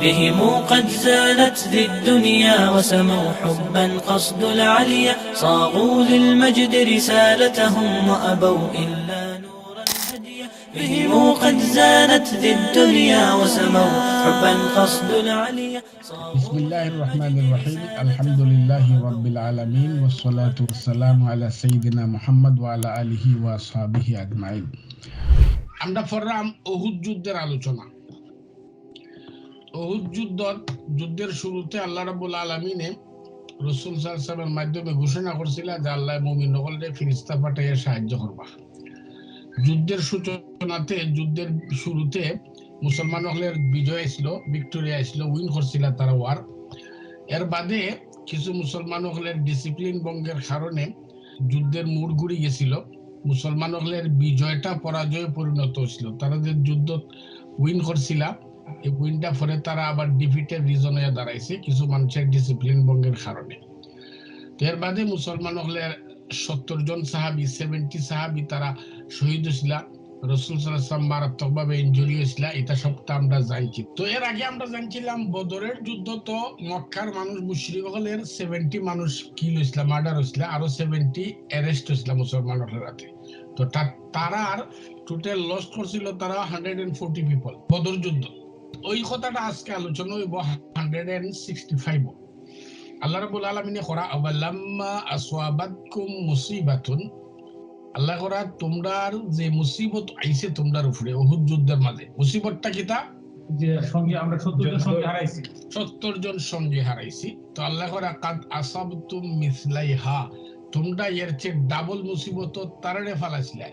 بهم قد زانت ذي الدنيا وسموا حبا قصد العليا صاغوا للمجد رسالتهم وأبوا إلا نور الهدي بهم قد زانت ذي الدنيا وسموا حبا قصد العليا بسم الله الرحمن الرحيم الحمد لله رب العالمين والصلاة والسلام على سيدنا محمد وعلى آله وأصحابه أجمعين আমরা পড়লাম অহুদ যুদ্ধের আলোচনা যুদ্ধের শুরুতে আল্লাহ রাবুল আলমিনে রসুল সাল্লামের মাধ্যমে ঘোষণা করছিল যে আল্লাহ মমিন নকলরে ফিরিস্তা পাঠাইয়া সাহায্য করবা। যুদ্ধের সূচনাতে, যুদ্ধের শুরুতে মুসলমান হলের বিজয় ছিল, ভিক্টোরিয়া ছিল, উইন করছিল তারা ওয়ার। এর বাদে কিছু মুসলমান হলের ডিসিপ্লিন ভঙ্গের কারণে যুদ্ধের মুড় ঘুরি গেছিল। মুসলমান হলের বিজয়টা পরাজয়ে পরিণত হয়েছিল। তারা যে যুদ্ধ উইন করছিল এই উইনটা তারা আবার ডিফিটের দাঁড়াইছে কিছু মানুষের ডিসিপ্লিন ভঙ্গের কারণে। এর বাদে মুসলমান হলের সত্তর জন সাহাবি সেভেন্টি সাহাবি তারা শহীদ হয়েছিল। রসুল সাল্লাম মারাত্মকভাবে ইঞ্জুরি হয়েছিল। এটা আমরা জানছি। তো এর আগে আমরা জানছিলাম বদরের যুদ্ধ তো মক্কার মানুষ মুশরিক হলের সেভেন্টি মানুষ কিল হয়েছিল মার্ডার হয়েছিল, আরও সেভেন্টি অ্যারেস্ট হয়েছিল মুসলমানের হাতে। তো তারা টোটাল লস করছিল তারা hundred and forty people Badr যুদ্ধ। ওই কথাটা আজকে আলোচনা হইব হান্ড্রেড এন্ড সিক্সটি ফাইভ আল্লাহ রাবুল আলমিনে করা আবাল্লাম্মা আসওয়াবাতকুম মুসিবাতুন। আল্লাহ করা তোমরার যে মুসিবত আইছে তোমরার উপরে অহুদ যুদ্ধের মাঝে। মুসিবতটা কিতা সঙ্গে আমরা সত্তর জন সঙ্গে হারাইছি। সত্তর জন সঙ্গে হারাইছি। তো আল্লাহ করা কাদ আসাবতুম মিসলাইহা। তোমরা এর চেয়ে ডাবল মুসিবত তারারে ফালাইছিলে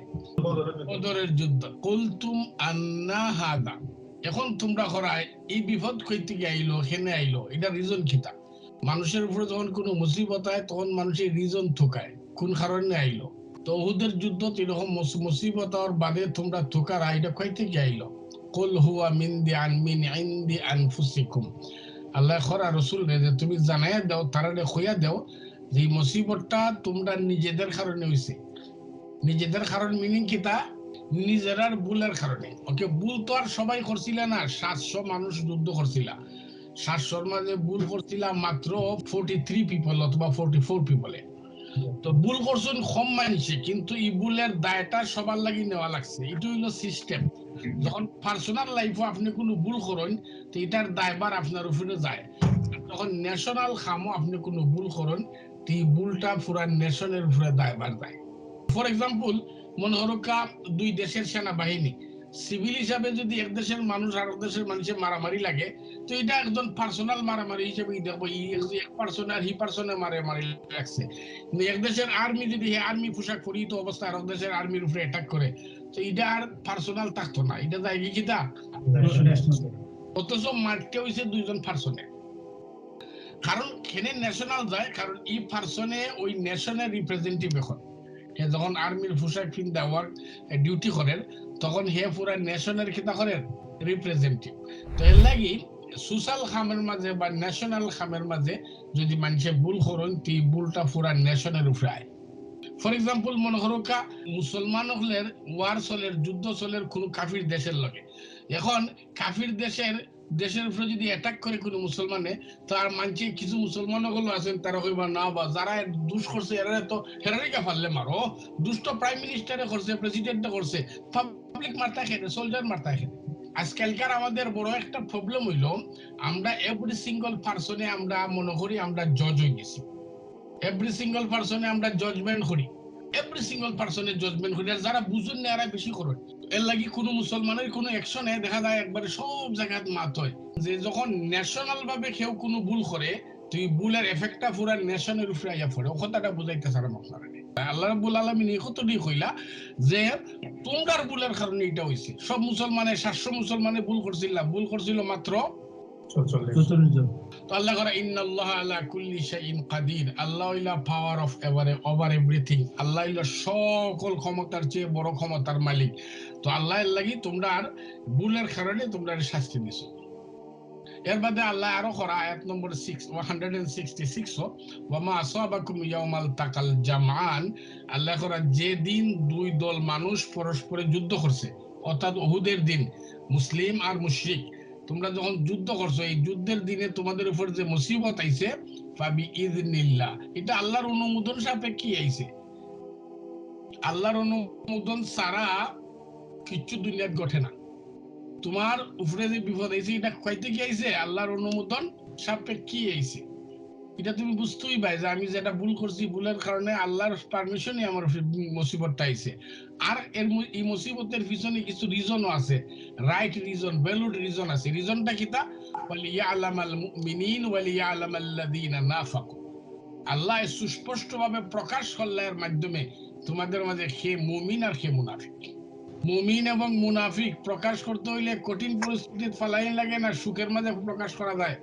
বদরের যুদ্ধ। কুলতুম আন্না হাদা। এখন তোমরা করায়, এই বিপদ কই থেকে আইলো, হেনে আইলো, এটা রিজন কিতা? মানুষের উপরে যখন কোনো মুসিবত হয়, তখন মানুষের রিজন থুকায় কোন কারণে আইলো? তো ওদের যুদ্ধ এরকম মুসিবত আর বাদে তোমরা থুকার আইটা কই থেকে আইলো। কুল হুয়া মিন দি আন মিন ইনদি আনফুসিকুম। আল্লাহ খরা রসুল রে, যে তুমি জানাইয়া দাও তারারে খইয়া দাও, যে মুসিবতটা তোমরা নিজেদের কারণে হইছে। নিজেদের কারণ মিনিং কিতা? নিজেরার ভুলের কারণে। ওকে, ভুল তো আর সবাই করছিল না, সাতশো মানুষ যুদ্ধ করছিল। সাতশোর মাঝে করছিল মাত্র থ্রি পিপল অথবা ফোর পিপলে তো করছেন কম মানছে, কিন্তু দায়টা সবার লাগি নেওয়া লাগছে। এটা হইল সিস্টেম যখন পার্সোনাল লাইফে আপনি কোনো ভুল করেন, তো এটার দায়বার আপনার উপরে যায়। যখন ন্যাশনাল খামও আপনি কোনো ভুল করেন, তো এই ভুলটা পুরা নেশনের উপরে দায়বার যায়। ফর এক্সাম্পল মনে হলো কা দুই দেশের সেনাবাহিনী। সিভিল হিসাবে যদি এক দেশের মানুষ আর এক দেশের মানুষের মারামারি লাগে, তো এটা একজন পার্সোনাল মারামারি হিসেবে দেখব এক পার্সন আর হি পার্সনে মারামারি লাগছে। এক দেশের আর্মি যদি আর্মি পোশাক পরিহিত অবস্থা আর এক দেশের আর্মির উপরে অ্যাটাক করে। তো এটা আর পার্সোনাল থাকতো না, এটা যায় কি কিতা? অথচ মারতে হয়েছে দুইজন পার্সনে কারণ কেনে ন্যাশনাল যায়, কারণ এই পার্সনে ওই ন্যাশনের রিপ্রেজেন্টেটিভ এখন। হে যখন আর্মির পোশাক পিন্ধা ওয়ার্ক ডিউটি করেন, তখন হে পুরা নেশনের কিতা করেন? রিপ্রেজেন্টেটিভ তো এর লাগি সোশ্যাল খামের মাঝে বা ন্যাশনাল খামের মাঝে যদি মানুষে ভুল করেন, তি ভুলটা পুরা নেশনের উপরে আয়। ফর এক্সাম্পল মনে করো কা, মুসলমান হলের ওয়ার চলের, যুদ্ধ চলের কোন কাফির দেশের লগে। এখন কাফির দেশের দেশের উপরে যদি অ্যাটাক করে কোনো মুসলমানে, তো আর মানছে কিছু মুসলমানগুলো আছেন, তারা কইবা না বা যারা দুষ করছে এরা তো হেরারিকা ফাললে মারো। দুষ্ট প্রাইম মিনিস্টারে করছে প্রেসিডেন্টে করছে পাবলিক মারতা খেতে সোলজার মারতা খেতে আজকালকার আমাদের বড় একটা প্রবলেম হইল, আমরা এভরি সিঙ্গল পার্সনে আমরা মনে করি আমরা জজ হয়ে গেছি। এভরি সিঙ্গল পার্সনে আমরা জজমেন্ট করি। এভরি সিঙ্গল পার্সনের জজমেন্ট করি। আর যারা বুঝুন না, এরা বেশি করেন। এর লাগি কোনো মুসলমানের কোনো অ্যাকশনে দেখা যায় একবারে সব জায়গায় মাত হয়। যে যখন ন্যাশনাল ভাবে কেউ কোনো ভুল করে তুই ভুলের এফেক্টটা পুরা নেশনের উপরে আইয়া পড়ে। ও কথাটা বুঝাইতে সারা আপনারা আল্লাহ রাব্বুল আলামিন এই কতটি কইলা যে তোমরার ভুলের কারণে এটা হইছে। সব মুসলমানে সাতশো মুসলমানে ভুল করছিল ভুল করছিল মাত্র তো আল্লাহ আল্লাহ পাওয়ার অফ আল্লাহ সকল ক্ষমতার চেয়ে বড় ক্ষমতার মালিক। তো তোমরা আর ভুলের কারণে তোমরা শাস্তি দিছো। এর বাদে আল্লাহ আরও করা, আয়াত নম্বর সিক্স সিক্সটি সিক্স তাকাল জামান আল্লাহ করা, যে দিন দুই দল মানুষ পরস্পরে যুদ্ধ করছে, অর্থাৎ ওহুদের দিন, মুসলিম আর মুশরিক তোমরা যখন যুদ্ধ করছ, এই যুদ্ধের দিনে তোমাদের উপর যে মুসিবত আইছে এটা আল্লাহর অনুমোদন সাপেক্ষে আইছে। আল্লাহর অনুমোদন ছাড়া কিচ্ছু দুনিয়াত ঘটে না। তোমার উপরে যে বিপদ আইছে, এটা কয়তে কি আইছে? আল্লাহর অনুমোদন সাপেক্ষে আইছে। এটা তুমি বুঝতেই পাই যে আমি যেটা ভুল করছি, ভুলের কারণে আল্লাহর পারমিশনই আমার মুসিবতটা আইছে। আর এর এই মুসিবতের পিছনে কিছু রিজনও আছে। রাইট রিজন ভ্যালিড রিজন আছে। রিজনটা কিতা ওয়ালিয়ালামাল মুমিনিন, ওয়ালিয়ালামাল্লাযীনা নাফাকু। আল্লাহ সুস্পষ্টভাবে প্রকাশ করলের মাধ্যমে তোমাদের মাঝে খে মুমিন আর খে মুনাফিক। মুমিন এবং মুনাফিক প্রকাশ করতে হইলে কঠিন পরিস্থিতিতে ফালাই লাগে না, সুখের মাঝে প্রকাশ করা যায়।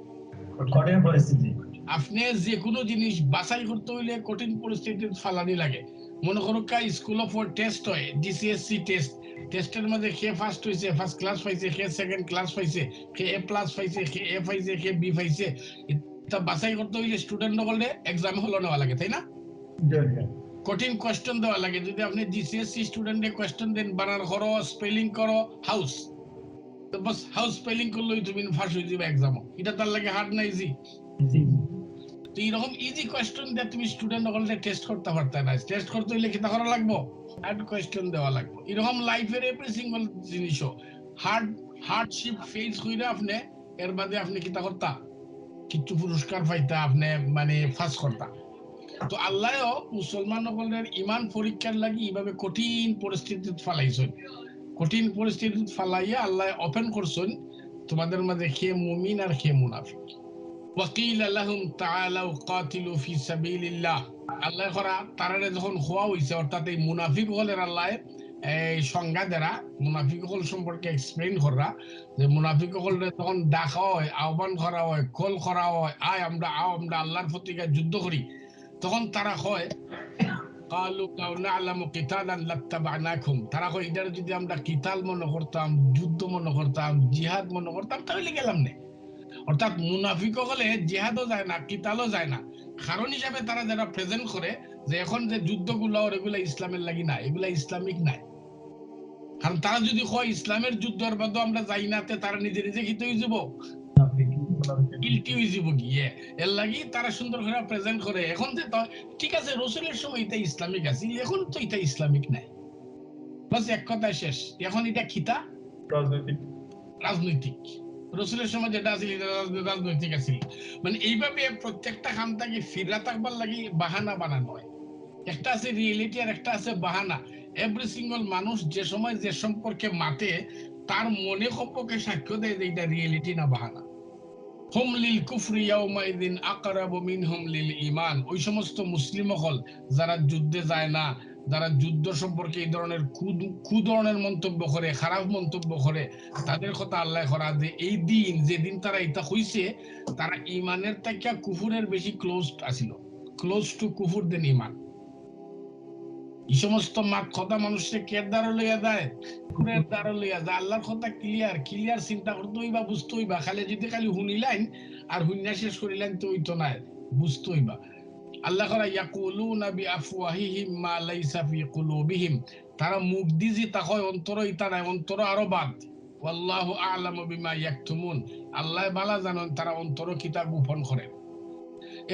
কঠিন পরিস্থিতি। আপনি যে কোনো জিনিস বাছাই করতে হইলে কঠিন পরিস্থিতিতে ফালানি লাগে। মনে করো কা স্কুল অফ টেস্ট হয় ডিসিএসসি টেস্ট টেস্টের মধ্যে কে ফার্স্ট হয়েছে ফার্স্ট ক্লাস পাইছে, কে সেকেন্ড ক্লাস পাইছে, কে এ প্লাস পাইছে, কে এ পাইছে, কে বি পাইছে। এটা বাছাই করতে হইলে স্টুডেন্ট হলে এক্সাম হলো নেওয়া লাগে, তাই না? কঠিন কোয়েশ্চেন দেওয়া লাগে। যদি আপনি জিসিএসসি স্টুডেন্টে কোয়েশ্চেন দেন, বানান করো স্পেলিং করো হাউস তো বাস হাউস স্পেলিং করলেই তুমি ফার্স্ট হয়ে যাবে এক্সামও এটা তার লাগে হার্ড না ইজি তো এরকম ইজি দিয়ে তুমি স্টুডেন্ট টেস্ট করতে পারতে না। টেস্ট করতে হইলে করা লাগবো? হার্ড দেওয়া লাগবে। এরকম লাইফের এভরি সিঙ্গল জিনিসও। হার্ড হার্ডশিপ ফেস আপনি, এর বাদে আপনি করতা? কিছু পুরস্কার পাইতা, আপনি মানে ফাঁস করতা। তো আল্লাহও মুসলমান সকলের ইমান পরীক্ষার লাগি এইভাবে কঠিন পরিস্থিতিতে ফালাইছেন। কঠিন পরিস্থিতিতে ফালাইয়া আল্লাহ ওপেন করছেন। তোমাদের মাঝে খে মুমিন আর খে মুনাফিক। وقيل لهم تعالوا قاتلوا في سبيل الله আল্লাহ করা তারারে যখন হওয়া হইছে অর্থাৎ এই মুনাফিক হলের আল্লাহ এই সংজ্ঞা দ্বারা মুনাফিক হল সম্পর্কে এক্সপ্লেইন করা যে মুনাফিক হলরে তখন ডাকা হয় আহ্বান করা হয় কল করা হয় আয় আমরা আও আমরা আল্লাহর প্রতিকার যুদ্ধ করি তখন তারা হয় قالوا لو نعلم قتالا لاتبعناكم তারা কয় এটার যদি আমরা কিতাল মনে করতাম যুদ্ধ মনে করতাম জিহাদ মনে করতাম তাহলে গেলাম না অর্থাৎ মুনাফিক হলে জিহাদও যায় না কিতালও যায় না। কারণ হিসাবে তারা যারা প্রেজেন্ট করে যে এখন যে যুদ্ধগুলো এগুলা ইসলামের লাগি না এগুলা ইসলামিক নাই। কারণ তারা যদি হয় ইসলামের যুদ্ধের বাদও আমরা যাই না তারা নিজে নিজে হিত হয়ে যাব? গিলটি হয়ে যাব গিয়ে এর লাগি তারা সুন্দর করে প্রেজেন্ট করে এখন যে ঠিক আছে রসুলের সময় এটা ইসলামিক আছে এখন তো এটা ইসলামিক নাই। বাস এক কথায় শেষ। এখন এটা খিতা রাজনৈতিক রসুলের সময় যেটা আছিল রাজনৈতিক আছিল। মানে এইভাবে প্রত্যেকটা খামটাকে ফিরা থাকবার লাগি বাহানা বানানো হয়। একটা আছে রিয়েলিটি আর একটা আছে বাহানা। এভরি সিঙ্গল মানুষ যে সময় যে সম্পর্কে মাতে, তার মনে কপকে সাক্ষ্য দেয় যে এটা রিয়েলিটি না বাহানা। হুম লিল কুফরি ইয়াউমাইদিন আকরাবু লিল ঈমান। ওই সমস্ত মুসলিম হল যারা যুদ্ধে যায় না যারা যুদ্ধ সম্পর্কে এই ধরনের কু- ধরনের মন্তব্য করে, খারাপ মন্তব্য করে, তাদের কথা আল্লাহ করা যে এই দিন, যেদিন তারা এটা হইছে, তারা ইমানের থেকে কুফুরের বেশি ক্লোজ আছিল। ক্লোজ টু কুফুর দেন ইমান। এই সমস্ত মাত কথা মানুষকে কে দ্বারা লইয়া দেয় কুকুরের দ্বারা লইয়া যায়। আল্লাহর কথা ক্লিয়ার ক্লিয়ার চিন্তা করতে হইবা, বুঝতে হইবা। খালি যদি খালি শুনিলাইন আর হুন্যা শেষ করিলেন তো হইতো না বুঝতে হইবা। আল্লাহ করা ইয়াকুলুনা বিআফওয়াহিহিম মা লাইসা ফি কুলুবিহিম। তারা মুখ দি যে তা হয় অন্তর ইতা নাই, অন্তর আরও বাদ। ওয়াল্লাহু আ'লামু বিমা ইয়াকতুমুন। আল্লাহ বালা জানেন তারা অন্তর কিতাব গোপন করে।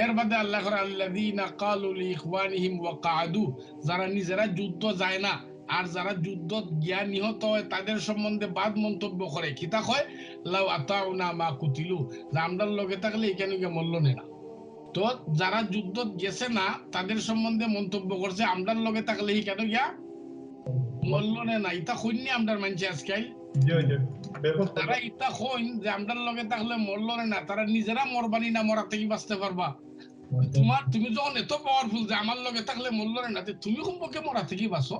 এর বাদে আল্লাহ করা আল্লাযীনা ক্বালু লিইখওয়ানিহিম ওয়া কাআদু। যারা নিজেরা যুদ্ধ যায় না, আর যারা যুদ্ধ গিয়া নিহত হয়, তাদের সম্বন্ধে বাদ মন্তব্য করে। কিতা কয়? লাউ আতাউনা মা কুতিলু। যে আমরার লগে থাকলে এখানে গিয়ে মূল্য নেই না। তো যারা যুদ্ধ গেছে না তাদের সম্বন্ধে মন্তব্য করছে আমরার লগে থাকলে কেন গিয়া? মূল্য না ইতা কইনি আমরার মানছে আজকাল তারা ইতা কইন যে আমরার লগে থাকলে মূল্য না তারা নিজেরা মরবানি না মরা থেকে বাঁচতে পারবা। তোমার তুমি যখন এত পাওয়ারফুল যে আমার লগে থাকলে মূল্য না তে তুমি সম্পর্কে মরা থেকে বাঁচো।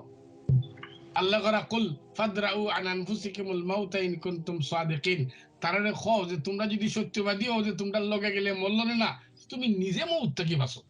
আল্লাহ করা কুল ফাদরাউ আন আনফুসিকুমুল মাউতা ইন কুনতুম সাদিকিন। তারারে খাও যে তোমরা যদি সত্যবাদী হও যে তোমরা লগে গেলে মরল না তুমি নিজে মৌত থেকে বাঁচো